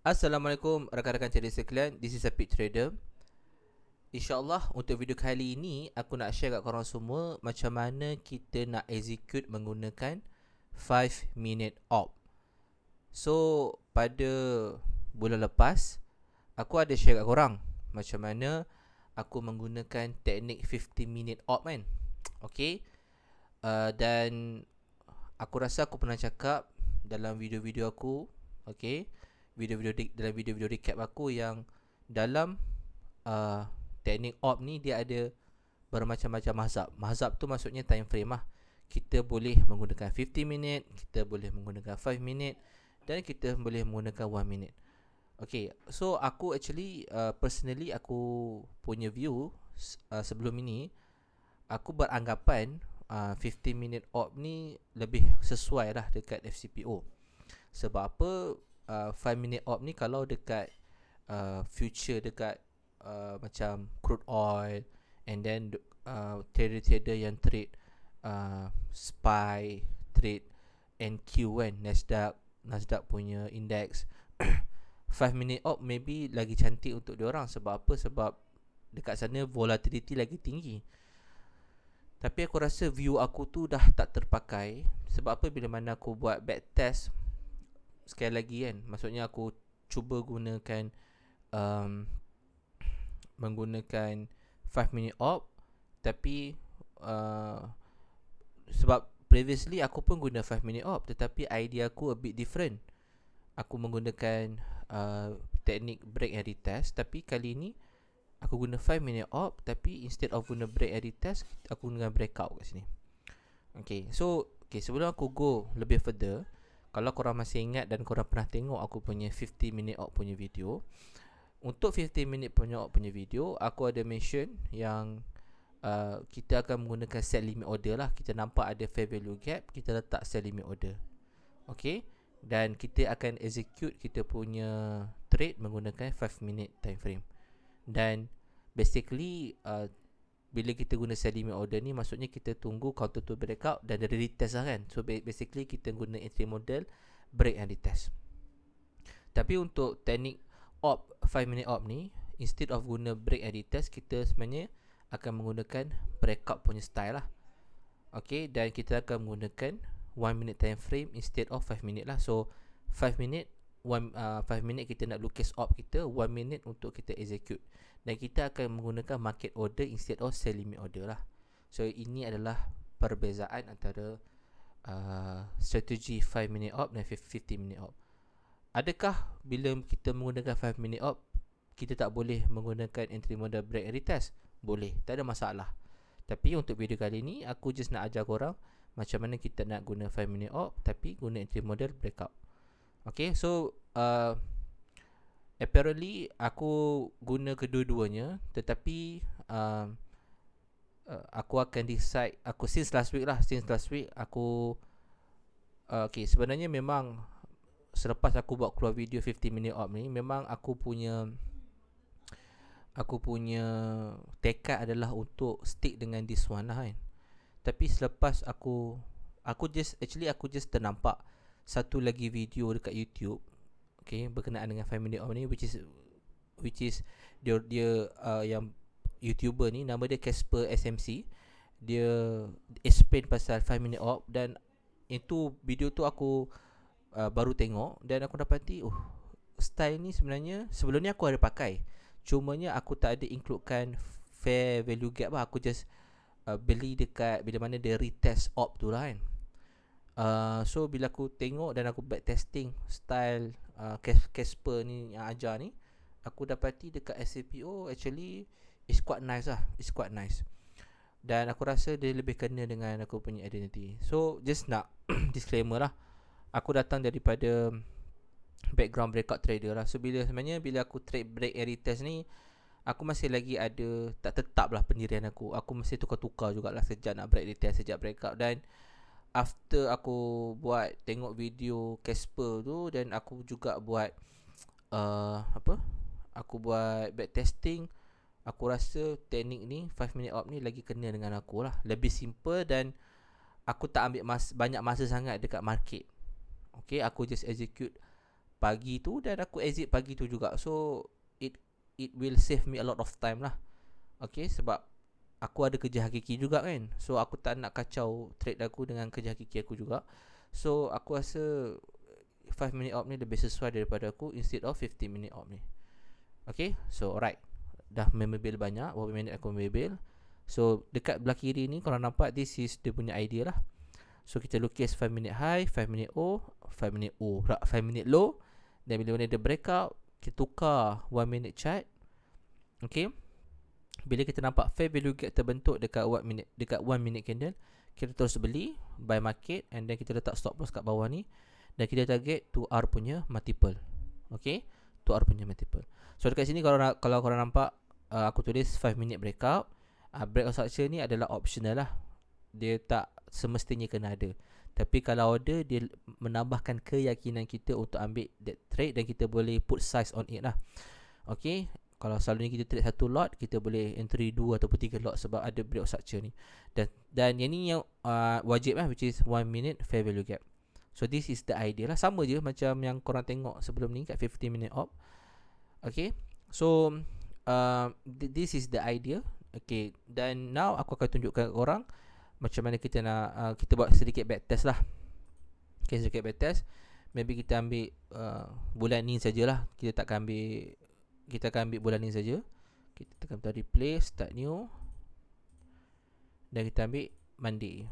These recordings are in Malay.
Assalamualaikum rakan-rakan trader sekalian. This is a pit trader. InsyaAllah untuk video kali ini Aku nak share kat korang semua Macam mana kita nak execute menggunakan 5 minute op. So pada bulan lepas Aku ada share kat korang Macam mana aku menggunakan teknik 50 minute op kan Okay? Uh, Dan Aku rasa aku pernah cakap Dalam video-video aku Okay video-video dalam video-video recap aku yang dalam uh, teknik op ni dia ada bermacam-macam mazhab. Mazhab tu maksudnya time frame lah. Kita boleh menggunakan 50 minit, kita boleh menggunakan 5 minit dan kita boleh menggunakan 1 minit. Okay, so aku actually uh, personally aku punya view uh, sebelum ini aku beranggapan uh, 50 minute op ni lebih sesuai lah dekat FCPO. Sebab apa uh, 5 minute op ni kalau dekat uh, future dekat uh, macam crude oil and then uh, trader-trader yang trade uh, SPY trade NQ kan Nasdaq Nasdaq punya index. 5 minute op maybe lagi cantik untuk diorang sebab apa? Sebab dekat sana volatility lagi tinggi. Tapi aku rasa view aku tu dah tak terpakai. Sebab apa? Bila mana aku buat back test sekali lagi kan. Maksudnya aku cuba gunakan um, menggunakan 5 minute op tapi uh, sebab previously aku pun guna 5 minute op tetapi idea aku a bit different. Aku menggunakan uh, teknik break and retest tapi kali ni aku guna 5 minute op tapi instead of guna break and retest aku guna breakout kat sini. Okay, so okay, sebelum aku go lebih further kalau korang masih ingat dan korang pernah tengok aku punya 50 minute out punya video untuk 50 minute punya out punya video aku ada mention yang uh, kita akan menggunakan set limit order lah. Kita nampak ada fair value gap kita letak set limit order. Ok dan kita akan execute kita punya trade menggunakan 5 minute time frame dan basically uh, bila kita guna sell order ni maksudnya kita tunggu counter to breakout dan dari retest lah kan. So basically kita guna entry model break and retest. Tapi untuk teknik op 5 minute op ni instead of guna break and retest kita sebenarnya akan menggunakan breakout punya style lah. Okay, dan kita akan menggunakan 1 minute time frame instead of 5 minute lah. So 5 minute 1 uh, 5 minute kita nak lukis op kita 1 minute untuk kita execute dan kita akan menggunakan market order instead of sell limit order lah. So ini adalah perbezaan antara uh, strategi 5 minute op dan 50 minute op. Adakah bila kita menggunakan 5 minute op kita tak boleh menggunakan entry model break and retest? Boleh, tak ada masalah. Tapi untuk video kali ni aku just nak ajar korang macam mana kita nak guna 5 minute op tapi guna entry model breakout. Okay, so uh, apparently aku guna kedua-duanya tetapi uh, uh, aku akan decide aku since last week lah since last week aku uh, okay sebenarnya memang selepas aku buat keluar video 50 minute op ni memang aku punya aku punya tekad adalah untuk stick dengan this one lah kan. Tapi selepas aku aku just actually aku just ternampak satu lagi video dekat YouTube okay, berkenaan dengan 5 minute of ni which is which is dia dia uh, yang YouTuber ni nama dia Casper SMC dia explain pasal 5 minute op dan itu video tu aku uh, baru tengok dan aku dapati oh style ni sebenarnya sebelum ni aku ada pakai. Cumanya aku tak ada includekan fair value gap lah. Aku just uh, beli dekat bila mana dia retest op tu lah kan uh, so bila aku tengok dan aku back testing style uh, Casper ni yang ajar ni aku dapati dekat SCPO actually is quite nice lah. Is quite nice. Dan aku rasa dia lebih kena dengan aku punya identity. So just nak disclaimer lah. Aku datang daripada background breakout trader lah. So bila sebenarnya bila aku trade break and retest ni aku masih lagi ada tak tetap lah pendirian aku. Aku masih tukar-tukar jugalah sejak nak break retest sejak breakout. Dan after aku buat tengok video Casper tu dan aku juga buat uh, apa aku buat back testing aku rasa teknik ni 5 minute op ni lagi kena dengan aku lah lebih simple dan aku tak ambil mas banyak masa sangat dekat market Okay, aku just execute pagi tu dan aku exit pagi tu juga. So it it will save me a lot of time lah. Okay sebab aku ada kerja hakiki juga kan. So aku tak nak kacau trade aku dengan kerja hakiki aku juga. So aku rasa 5 minute op ni lebih sesuai daripada aku instead of 15 minute op ni. Okay so alright. Dah memorable banyak berapa minit aku memorable. So dekat belah kiri ni kalau nampak this is dia punya idea lah. So kita lukis 5 minute high, 5 minute O, 5 minute O, 5 minute low. Dan bila mana dia breakout, kita tukar 1 minute chart. Okay. Bila kita nampak fair value gap terbentuk dekat 1 minute dekat 1 minute candle, kita terus beli buy market and then kita letak stop loss kat bawah ni dan kita target to R punya multiple. Okay. To R punya multiple. So dekat sini kalau kalau korang nampak uh, aku tulis 5 minute breakout, uh, breakout structure ni adalah optional lah. Dia tak semestinya kena ada. Tapi kalau ada dia menambahkan keyakinan kita untuk ambil that trade dan kita boleh put size on it lah. Okay kalau selalunya kita trade satu lot kita boleh entry dua ataupun tiga lot sebab ada break structure ni. Dan dan yang ni yang uh, wajib lah which is one minute fair value gap. So this is the idea lah. Sama je macam yang korang tengok sebelum ni kat 15 minute op. Okay. So uh, th- this is the idea. Okay. Dan now aku akan tunjukkan korang macam mana kita nak uh, kita buat sedikit back test lah. Okay sedikit back test. Maybe kita ambil uh, bulan ni sajalah. Kita takkan ambil kita akan ambil bulan ni saja. Kita tekan butang replay, start new. Dan kita ambil Monday.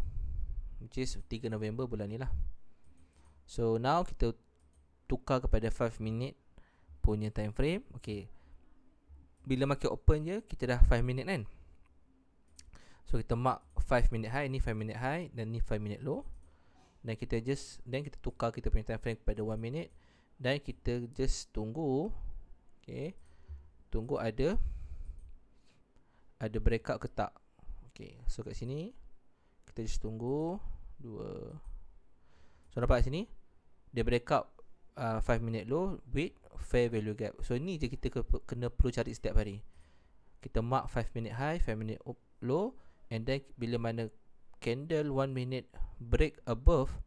Which is 3 November bulan ni lah. So now kita tukar kepada 5 minit punya time frame. Okay. Bila market open je, kita dah 5 minit kan. So kita mark 5 minute high, ni 5 minute high dan ni 5 minute low. Dan kita just, then kita tukar kita punya time frame kepada 1 minute. Dan kita just tunggu. Okay tunggu ada ada breakout ke tak? Okay So kat sini Kita just tunggu. Dua. So nampak kat sini? Dia breakout uh, 5 minute low With fair value gap. So ni je kita ke, kena perlu cari setiap hari. Kita mark 5 minute high 5 minute low And then bila mana Candle 1 minute Break above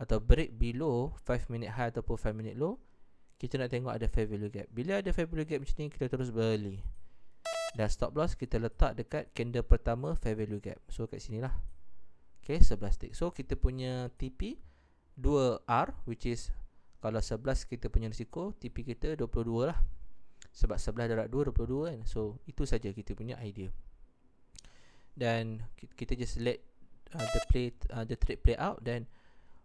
Atau break below 5 minute high Ataupun 5 minute low kita nak tengok ada fair value gap. Bila ada fair value gap macam ni, kita terus beli. Dan stop loss kita letak dekat candle pertama fair value gap. So kat sini lah. Okay, 11 tick. So kita punya TP 2R which is kalau 11 kita punya risiko, TP kita 22 lah. Sebab 11 darab 2, 22 kan. So itu saja kita punya idea. Dan kita just let uh, the play uh, the trade play out dan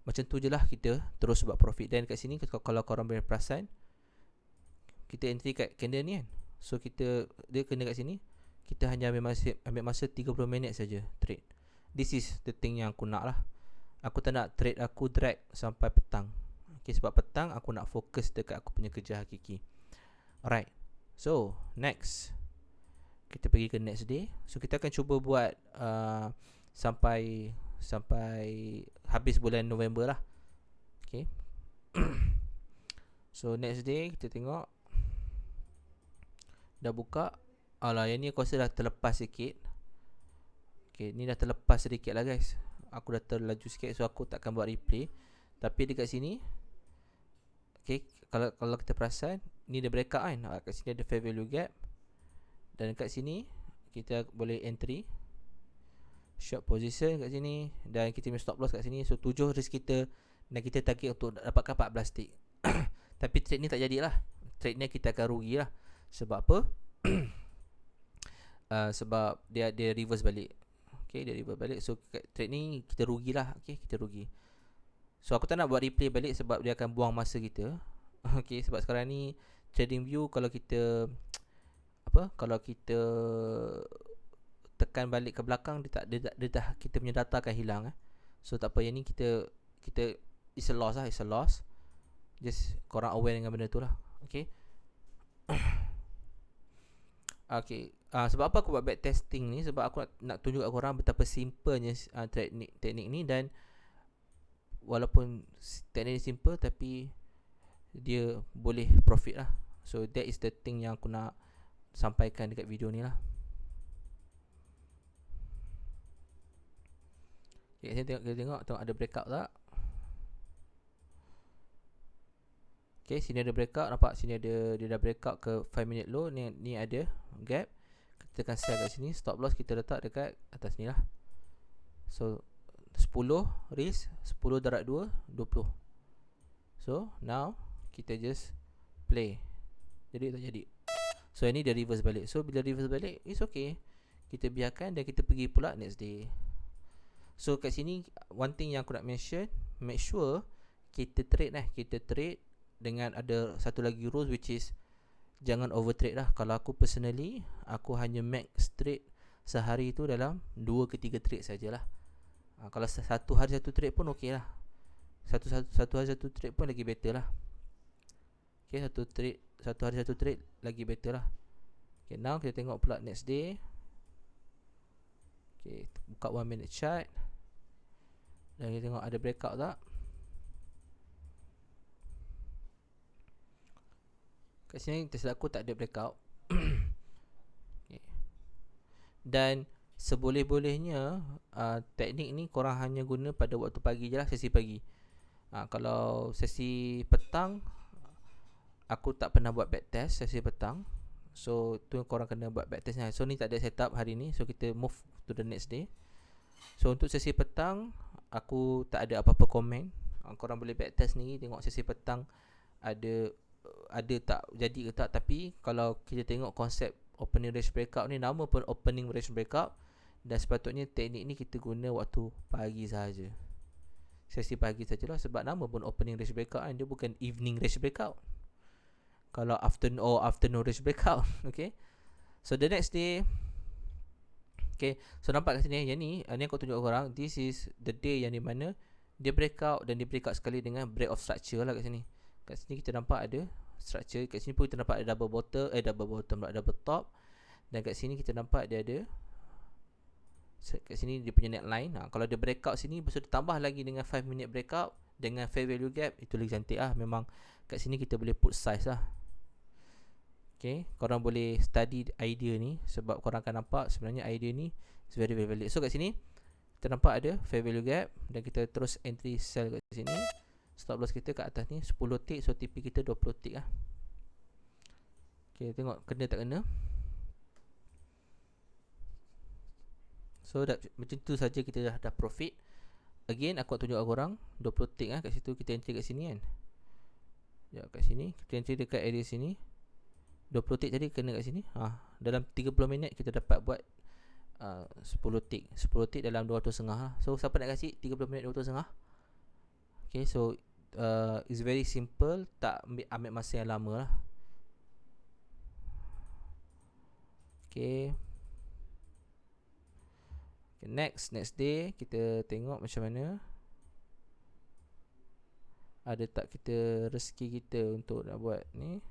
macam tu je lah kita terus buat profit. Dan kat sini kalau korang boleh perasan Kita entry kat candle ni kan. So kita Dia kena kat sini Kita hanya ambil masa, ambil masa 30 minit saja trade. This is the thing yang aku nak lah. Aku tak nak trade aku drag sampai petang. Okay, Sebab petang aku nak fokus dekat aku punya kerja hakiki. Alright. So next. Kita pergi ke next day. So kita akan cuba buat uh, Sampai sampai habis bulan November lah. Okay. so next day kita tengok dah buka. Alah yang ni aku rasa dah terlepas sikit. Okay ni dah terlepas sedikit lah guys. Aku dah terlaju sikit so aku takkan buat replay. Tapi dekat sini Okay kalau kalau kita perasan ni dia breakout kan. Ah, kat sini ada fair value gap. Dan dekat sini kita boleh entry short position kat sini dan kita punya stop loss kat sini. So tujuh risk kita dan kita target untuk dapatkan 14 tick. Tapi trade ni tak jadilah. Trade ni kita akan rugi lah sebab apa? Uh, sebab dia dia reverse balik. Okay dia reverse balik. So trade ni kita rugilah. Okay kita rugi. So aku tak nak buat replay balik sebab dia akan buang masa kita. Okay sebab sekarang ni trading view kalau kita apa? Kalau kita tekan balik ke belakang dia tak dia, dia, dia dah kita punya data akan hilang eh. So tak apa yang ni kita kita is a loss lah, is a loss. Just korang aware dengan benda tu lah. Okay. okay. Uh, sebab apa aku buat back testing ni sebab aku nak, nak tunjuk kat korang betapa simplenya uh, teknik teknik ni dan walaupun teknik ni simple tapi dia boleh profit lah. So that is the thing yang aku nak sampaikan dekat video ni lah. Okay, saya tengok, kita tengok, tengok ada breakout tak? Okay sini ada breakout. Nampak sini ada Dia dah breakout ke 5 minute low. Ni, ni ada gap. Kita tekan sell kat sini. Stop loss kita letak dekat atas ni lah. So 10 risk 10 darat 2 20 So now Kita just Play. Jadi tak jadi. So ini dia reverse balik. So bila reverse balik It's okay. Kita biarkan Dan kita pergi pula next day So kat sini One thing yang aku nak mention Make sure Kita trade lah Kita trade dengan ada satu lagi rules which is jangan over trade lah. Kalau aku personally aku hanya max trade sehari tu dalam 2 ke 3 trade sajalah. Ha, kalau satu hari satu trade pun okey lah. Satu, satu satu hari satu trade pun lagi better lah. Okey satu trade satu hari satu trade lagi better lah. Okey now kita tengok pula next day. Okey buka 1 minute chart dan kita tengok ada breakout tak? Kat sini tersilap aku tak ada breakout. Okay. Dan Seboleh-bolehnya uh, Teknik ni korang hanya guna pada waktu pagi je lah Sesi pagi. Uh, Kalau sesi petang Aku tak pernah buat backtest sesi petang. So tu korang kena buat backtest ni. So ni tak ada setup hari ni. So kita move to the next day. So untuk sesi petang Aku tak ada apa-apa komen. Uh, Korang boleh backtest ni Tengok sesi petang Ada ada tak jadi ke tak. Tapi kalau kita tengok konsep opening range breakout ni nama pun opening range breakout dan sepatutnya teknik ni kita guna waktu pagi saja sesi pagi sajalah sebab nama pun opening range breakout kan dia bukan evening range breakout. Kalau afternoon or afternoon range breakout okay. So the next day okay so nampak kat sini yang ni ni aku tunjuk korang this is the day yang di mana dia breakout dan dia breakout sekali dengan break of structure lah kat sini. Kat sini kita nampak ada structure kat sini pun kita nampak ada double bottom eh double bottom pula double top. Dan kat sini kita nampak dia ada kat sini dia punya neckline. Ha, kalau dia breakout sini lepas tu tambah lagi dengan 5 minute breakout dengan fair value gap itu lagi cantik lah. Memang kat sini kita boleh put size lah Okay, korang boleh study idea ni sebab korang akan nampak sebenarnya idea ni is very very valid. So kat sini kita nampak ada fair value gap dan kita terus entry sell kat sini. Stop loss kita kat atas ni 10 tick so TP kita 20 tick lah. Ok tengok kena tak kena. So dah, macam tu saja kita dah, dah profit. Again aku nak tunjuk korang 20 tick lah kat situ. Kita entry kat sini kan. Ya kat sini. Kita entry dekat area sini 20 tick tadi kena kat sini. Ha, dalam 30 minit kita dapat buat uh, 10 tick. 10 tick dalam 200 setengah lah. so siapa nak kasih? 30 minit 200 setengah. Okay so uh, It's very simple. Tak ambil, ambil masa yang lama lah. Okay. Okay next Next day Kita tengok macam mana. Ada tak kita Rezeki kita untuk nak buat ni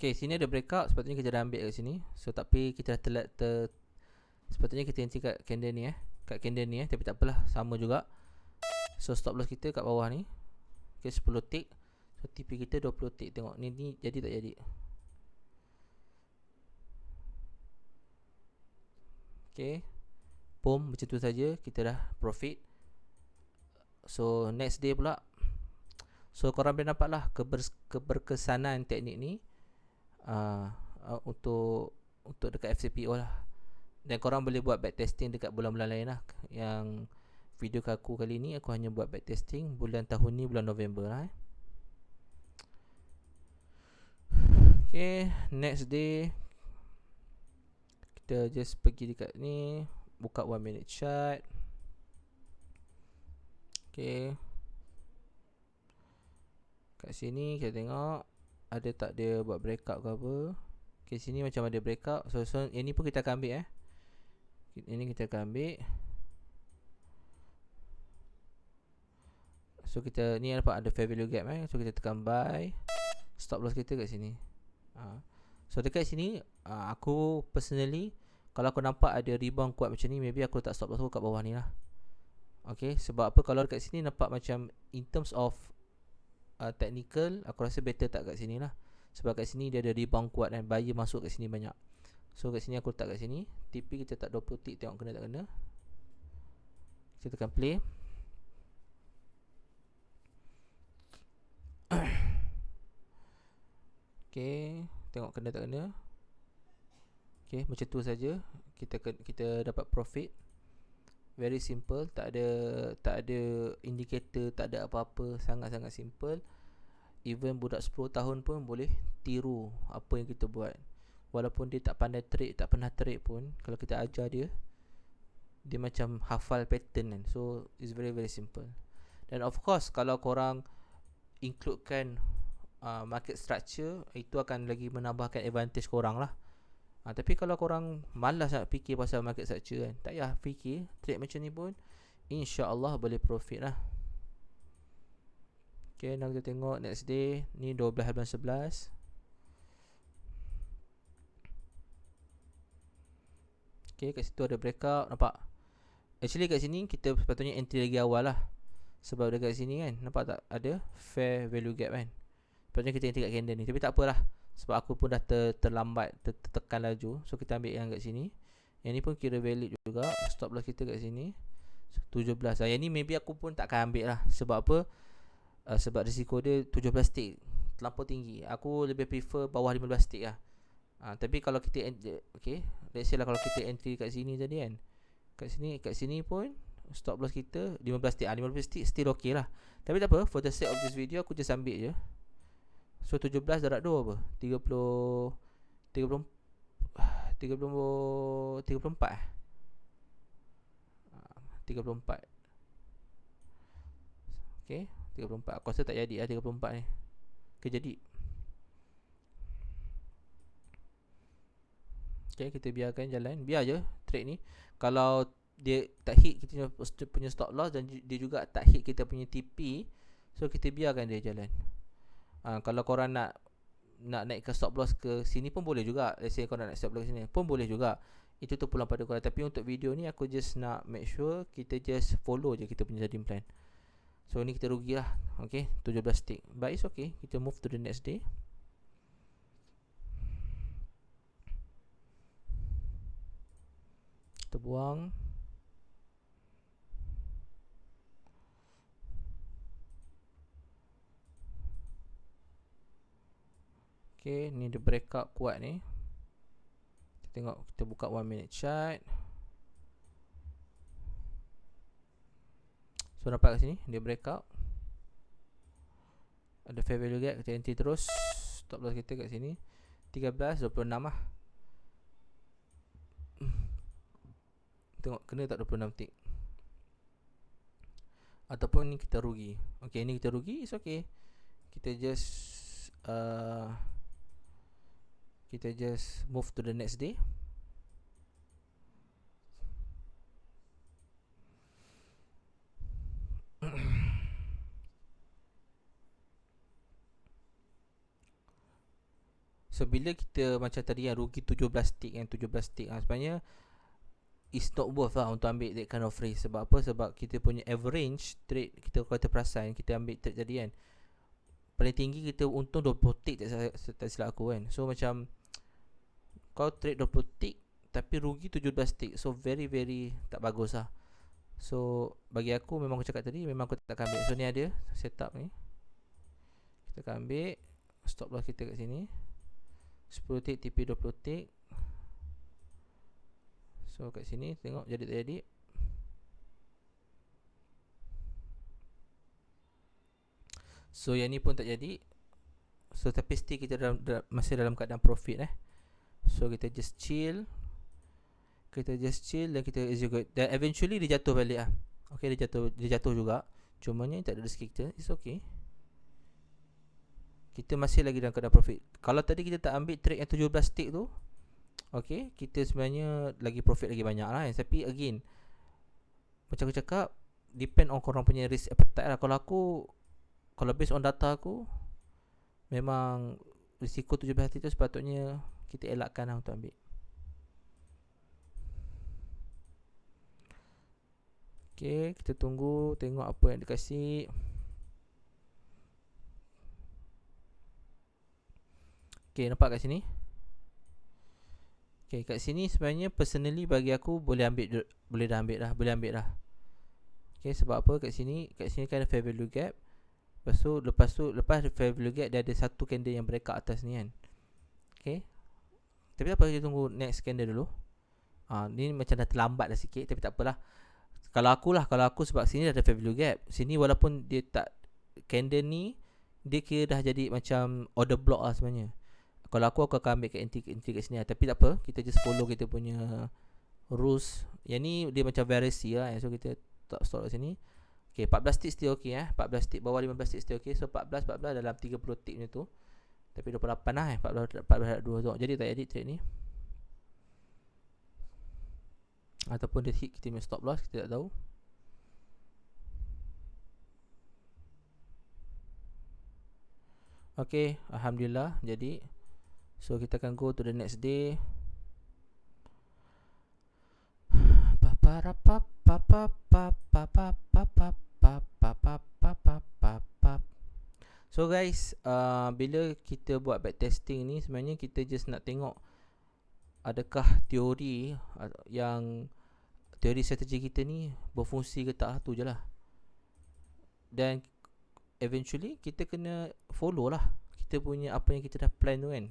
Okay sini ada breakout. Sepatutnya kita dah ambil kat sini. So tapi kita dah telat ter, Sepatutnya kita entry kat candle ni eh. Kat candle ni eh. Tapi tak apalah Sama juga. So stop loss kita kat bawah ni. Okay 10 tick. So TP kita 20 tick Tengok. Ni ni jadi tak jadi? Okay. Boom macam tu saja. Kita dah profit. So next day pula. So korang boleh nampak lah keber, Keberkesanan teknik ni uh, Untuk Untuk dekat FCPO lah. Dan korang boleh buat backtesting dekat bulan-bulan lain lah. Yang video aku kali ni aku hanya buat backtesting Bulan tahun ni bulan November lah eh. Okay next day Kita just pergi dekat ni Buka 1 minute chart Okay. Kat sini kita tengok Ada tak dia buat breakout ke apa? Okay sini macam ada breakout. So, so yang ni pun kita akan ambil eh. Ini kita akan ambil. So kita ni nampak ada fair value gap eh. So kita tekan buy. Stop loss kita kat sini. Ha. So dekat sini uh, Aku personally Kalau aku nampak ada rebound kuat macam ni Maybe aku letak stop loss aku kat bawah ni lah. Okay Sebab apa? Kalau dekat sini nampak macam In terms of uh, technical aku rasa better tak kat sini lah. Sebab kat sini dia ada rebound kuat dan buyer masuk kat sini banyak. So kat sini aku letak kat sini. TP kita tak 20 tick tengok kena tak kena. Kita tekan play. Okay tengok kena tak kena. Okay macam tu saja. Kita kita dapat profit very simple. Tak ada tak ada indicator tak ada apa-apa. Sangat-sangat simple. Even budak 10 tahun pun boleh tiru apa yang kita buat. Walaupun dia tak pandai trade tak pernah trade pun kalau kita ajar dia dia macam hafal pattern kan. So it's very very simple. Dan of course kalau korang includekan uh, market structure itu akan lagi menambahkan advantage korang lah Ha, tapi kalau korang malas nak fikir pasal market structure kan, tak payah fikir. Trade macam ni pun, insya-Allah boleh profit lah. Okay, nak kita tengok next day. Ni 12 bulan 11. Okay, kat situ ada breakout. Nampak? Actually kat sini, kita sepatutnya entry lagi awal lah. Sebab dekat sini kan, nampak tak? Ada fair value gap kan? Sepatutnya kita entry kat candle ni. Tapi tak apalah. Sebab aku pun dah ter, terlambat ter, Tertekan laju. So kita ambil yang kat sini. Yang ni pun kira valid juga. Stop loss kita kat sini. 17 lah Yang ni maybe aku pun takkan ambil lah. Sebab apa? Uh, Sebab risiko dia 17 tick Terlampau tinggi. Aku lebih prefer bawah 15 tick lah. Uh, Tapi kalau kita Okay. Let's say lah kalau kita entry kat sini tadi kan. Kat sini Kat sini pun Stop loss kita 15 tick ah, 15 tick still okay lah. Tapi tak apa. For the sake of this video Aku just ambil je So 17 darab 2 apa? 30 30 30 34 eh? 34 Okay 34 Aku rasa tak jadi lah 34 ni. Okay jadi. Okay kita biarkan jalan. Biar je trade ni. Kalau dia tak hit kita punya stop loss Dan dia juga tak hit kita punya TP So kita biarkan dia jalan uh, kalau korang nak nak naik ke stop loss ke sini pun boleh juga. Let's say korang nak stop loss sini pun boleh juga. Itu tu pulang pada korang. Tapi untuk video ni aku just nak make sure kita just follow je kita punya trading plan. So ni kita rugi lah. Ok 17 tick but it's okay kita move to the next day. Kita buang Okay, ni dia breakout kuat ni. Kita tengok, kita buka 1 minute chart. So, nampak kat sini, dia breakout. Ada fair value gap, kita entry terus. Stop loss kita kat sini. 13, 26 lah. Tengok, kena tak 26 tick. Ataupun ni kita rugi. Okay, ni kita rugi, it's okay. Kita just... Uh, kita just move to the next day. So bila kita macam tadi yang rugi 17 tick yang 17 tick ha, sebenarnya it's not worth lah untuk ambil that kind of risk sebab apa? Sebab kita punya average trade kita kita perasan kita ambil trade tadi kan paling tinggi kita untung 20 tick tak, tak silap aku kan. So macam kau trade 20 tick tapi rugi 17 tick. So very very tak bagus lah. So bagi aku memang aku cakap tadi memang aku tak akan ambil. So ni ada setup ni. Kita akan ambil. Stop loss kita kat sini. 10 tick TP 20 tick. So kat sini tengok jadi tak jadi. So yang ni pun tak jadi. So tapi still kita dalam, dalam, masih dalam keadaan profit eh So kita just chill. Kita just chill dan kita execute Dan eventually dia jatuh balik lah. Okay dia jatuh dia jatuh juga. Cuma ni tak ada rezeki kita. It's okay. Kita masih lagi dalam keadaan profit. Kalau tadi kita tak ambil trade yang 17 tick tu Okay Kita sebenarnya lagi profit lagi banyak lah Tapi again Macam aku cakap Depend on korang punya risk appetite lah. Kalau aku Kalau based on data aku Memang Risiko 17 tick tu sepatutnya kita elakkan lah untuk ambil. Okay, kita tunggu tengok apa yang dikasih Okay, nampak kat sini? Okay, kat sini sebenarnya personally bagi aku boleh ambil boleh dah ambil dah, boleh ambil dah. Okay, sebab apa? Kat sini kat sini kan ada fair value gap. Lepas tu, lepas tu, lepas fair value gap dia ada satu candle yang breakout atas ni kan. Okay Tapi apa kita tunggu next candle dulu. Ah, Ni macam dah terlambat dah sikit Tapi tak apalah. Kalau aku lah Kalau aku sebab sini dah ada value gap. Sini walaupun dia tak Candle ni Dia kira dah jadi macam Order block lah sebenarnya. Kalau aku aku akan ambil entry, entry kat sini lah. Tapi tak apa Kita just follow kita punya Rules. Yang ni dia macam variety lah So kita tak stop kat sini. Okay 14 tick still okay eh. 14 tick bawah 15 tick still okay. So 14 14 dalam 30 tick macam tu Tapi 28 lah eh 14 14 2 tengok Jadi tak edit trade ni. Ataupun dia hit kita punya stop loss Kita tak tahu. Okay Alhamdulillah Jadi So kita akan go to the next day So guys, uh, bila kita buat back testing ni sebenarnya kita just nak tengok adakah teori uh, yang teori strategi kita ni berfungsi ke tak tu je lah. Dan eventually kita kena follow lah kita punya apa yang kita dah plan tu kan.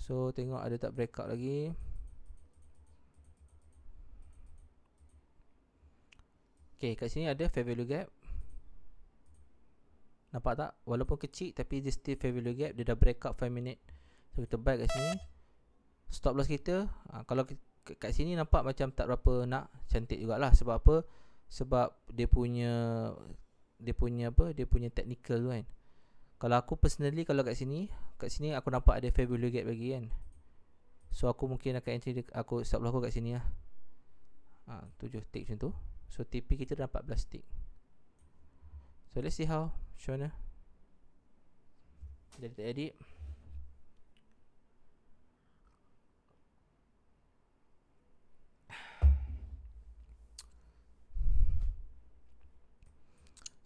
So tengok ada tak breakout lagi Okay kat sini ada fair value gap Nampak tak? Walaupun kecil tapi dia still fair value gap Dia dah breakout 5 minute So kita buy kat sini Stop loss kita ha, Kalau kat sini nampak macam tak berapa nak Cantik jugalah Sebab apa? Sebab dia punya Dia punya apa? Dia punya technical tu kan kalau aku personally kalau kat sini, kat sini aku nampak ada fair value gap lagi kan. So aku mungkin akan entry aku stop aku kat sini lah. Ha, 7 tick macam tu. So TP kita dah 14 tick. So let's see how. Macam mana? Tak edit.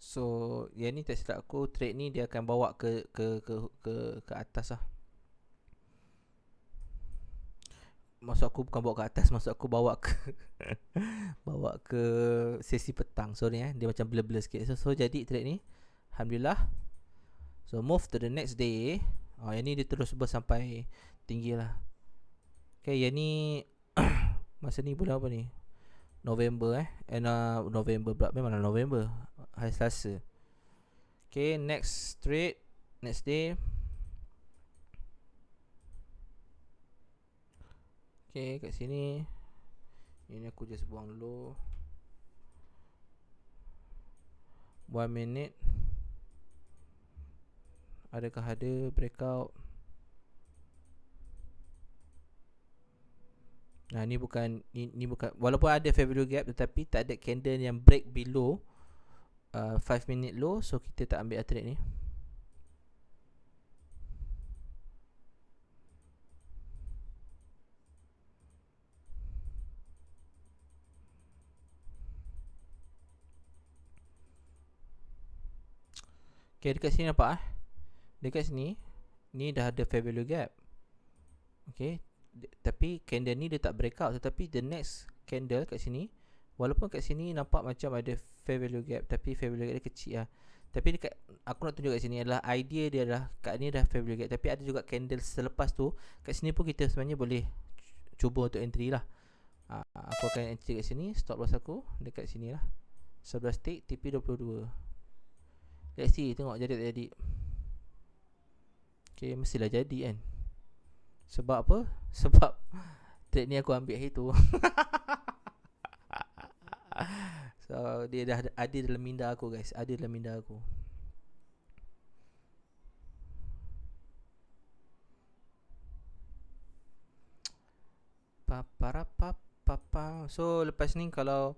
So yang ni tak silap aku trade ni dia akan bawa ke ke ke ke ke atas lah. Maksud aku bukan bawa ke atas, maksud aku bawa ke bawa ke sesi petang. Sorry eh, dia macam blur-blur sikit. So, so jadi trade ni alhamdulillah. So move to the next day. Oh yang ni dia terus ber sampai tinggi lah. Okay, yang ni masa ni bulan apa ni? November eh. And uh, November pula memang November hari Selasa. Okay, next trade, next day. Okay, kat sini. Ini aku just buang dulu. One minute. Adakah ada breakout? Nah, ni bukan ni, ni bukan walaupun ada value gap tetapi tak ada candle yang break below 5 uh, minute low so kita tak ambil trade ni Okay dekat sini nampak ah. Dekat sini Ni dah ada fair value gap. Okay Tapi candle ni dia tak breakout Tetapi the next candle kat sini Walaupun kat sini nampak macam ada fair value gap Tapi fair value gap dia kecil lah Tapi dekat Aku nak tunjuk kat sini adalah Idea dia adalah Kat ni dah fair value gap Tapi ada juga candle selepas tu Kat sini pun kita sebenarnya boleh Cuba untuk entry lah. Ha, Aku akan entry kat sini Stop loss aku Dekat sini lah. 11 tick TP22 Let's see Tengok jadi tak jadi. Okay mestilah jadi kan. Sebab apa? Sebab Trade ni aku ambil hari tu. So dia dah ada dalam minda aku guys. Ada dalam minda aku. Papa So lepas ni kalau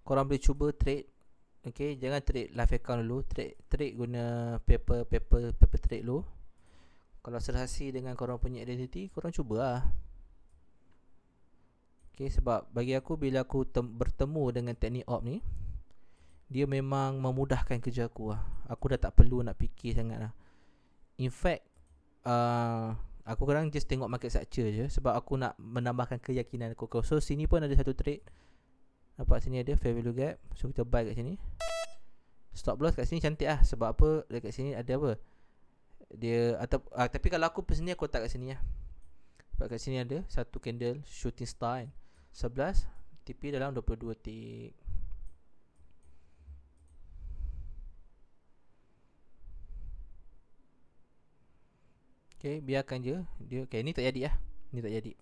Korang boleh cuba trade Okay Jangan trade live account dulu. Trade trade guna paper paper paper trade dulu. Kalau serasi dengan korang punya identity Korang cuba lah. Okay, sebab bagi aku bila aku bertemu dengan teknik op ni Dia memang memudahkan kerja aku lah. Aku dah tak perlu nak fikir sangat lah. In fact uh, Aku kadang just tengok market structure je Sebab aku nak menambahkan keyakinan aku. So sini pun ada satu trade Nampak sini ada fair gap. So kita buy kat sini. Stop loss kat sini cantik lah. Sebab apa? Dekat sini ada apa? Dia atau, uh, Tapi kalau aku personally Aku letak kat sini lah. Sebab kat sini ada Satu candle Shooting star kan. 11 TP dalam 22 tick Okay biarkan je. Dia Okay ni tak jadi lah. Ni tak jadi.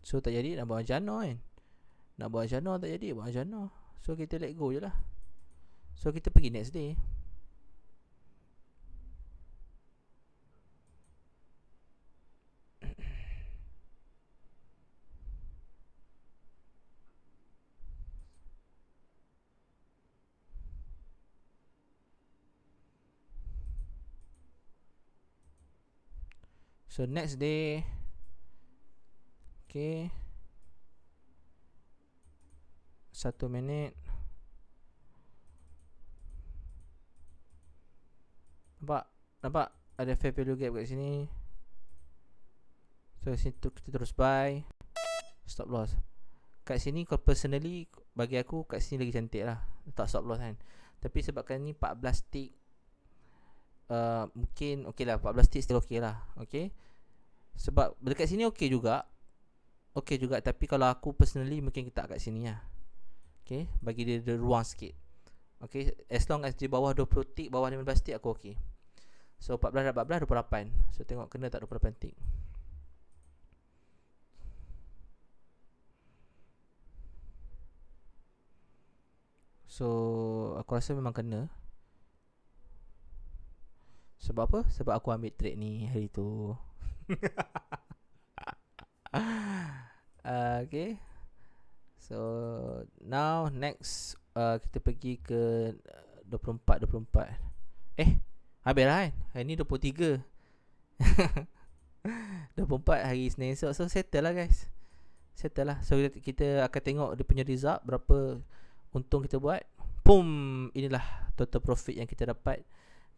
So tak jadi. Nak buat jana kan Nak buat jana tak jadi Buat jana So kita let go je lah. So kita pergi next day. So next day. Okay Satu minit. Nampak? Nampak? Ada fair value gap kat sini. So sini tu kita terus buy. Stop loss. Kat sini kalau personally Bagi aku kat sini lagi cantik lah. Tak stop loss kan. Tapi sebabkan ni 14 tick uh, mungkin okey lah 14 tick still okey lah. Okey? Sebab dekat sini okey juga. Okey juga. Tapi kalau aku personally mungkin kita kat sini lah okey bagi dia, dia ruang sikit okey as long as di bawah 20 tick bawah 15 tick aku okey so 14 14 28 so tengok kena tak 28 tick So aku rasa memang kena sebab apa? Sebab aku ambil trade ni hari tu. uh, okay. So now next uh, kita pergi ke 24 24. Eh, habis lah kan? Hari ni 23. 24 hari Senin esok So settle lah guys Settle lah So kita akan tengok Dia punya result Berapa Untung kita buat Pum Inilah Total profit yang kita dapat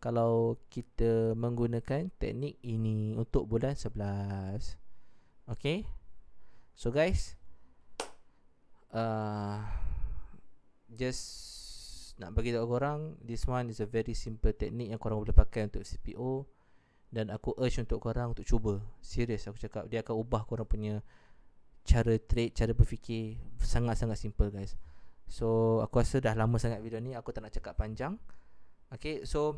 kalau kita menggunakan teknik ini untuk bulan 11. Okay. So guys. Uh, just nak bagi tahu korang. This one is a very simple teknik yang korang boleh pakai untuk CPO. Dan aku urge untuk korang untuk cuba. Serius aku cakap. Dia akan ubah korang punya cara trade, cara berfikir. Sangat-sangat simple guys. So aku rasa dah lama sangat video ni. Aku tak nak cakap panjang. Okay so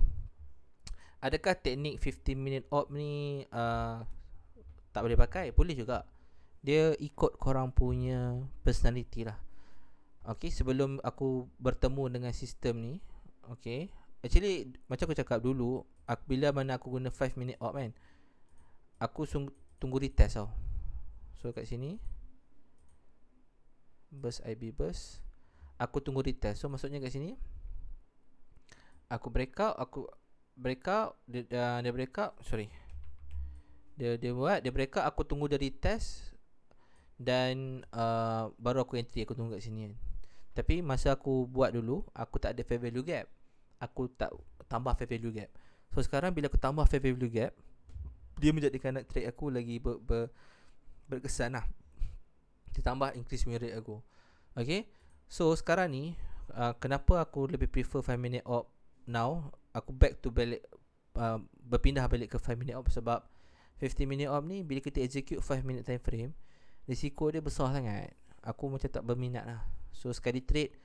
adakah teknik 15 minute op ni uh, tak boleh pakai? Boleh juga. Dia ikut korang punya personality lah. Okay, sebelum aku bertemu dengan sistem ni, okay. Actually, macam aku cakap dulu, aku, bila mana aku guna 5 minute op kan, aku sung, tunggu retest tau. So, kat sini, burst IB burst, aku tunggu retest. So, maksudnya kat sini, aku break out, aku breakout dia, uh, dia breakout sorry dia dia buat dia breakout aku tunggu dari test dan uh, baru aku entry aku tunggu kat sini kan. Tapi masa aku buat dulu aku tak ada fair value gap. Aku tak tambah fair value gap. So sekarang bila aku tambah fair value gap dia menjadikan trade aku lagi ber, ber, berkesan lah. Dia tambah increase win rate aku. Okay? So sekarang ni uh, kenapa aku lebih prefer 5 minute op now? Aku back to balik uh, berpindah balik ke 5 minute op sebab 50 minute op ni bila kita execute 5 minute time frame risiko dia besar sangat. Aku macam tak berminat lah. So sekali trade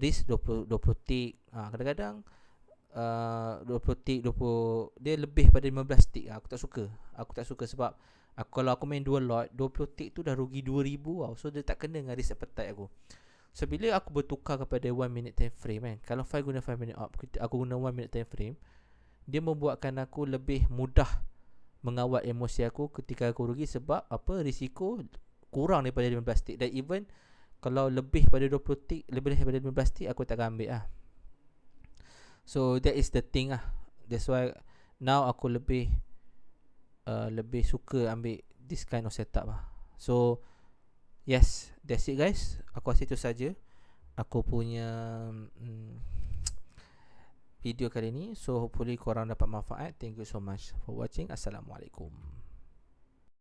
risk 20 20 tick. Ha, kadang-kadang uh, 20 tick 20 dia lebih pada 15 tick aku tak suka. Aku tak suka sebab aku, kalau aku main dua lot 20 tick tu dah rugi 2000 tau. So dia tak kena dengan risk appetite aku. So bila aku bertukar kepada 1 minute time frame kan Kalau 5 guna 5 minute up Aku guna 1 minute time frame Dia membuatkan aku lebih mudah Mengawal emosi aku ketika aku rugi Sebab apa? Risiko kurang daripada 15 tick Dan even kalau lebih pada 20 tick Lebih daripada 15 tick aku tak akan ambil lah So that is the thing lah That's why now aku lebih uh, Lebih suka ambil this kind of setup lah So Yes, that's it guys. Aku rasa itu saja. Aku punya mm, video kali ini. So hopefully korang dapat manfaat. Thank you so much for watching. Assalamualaikum.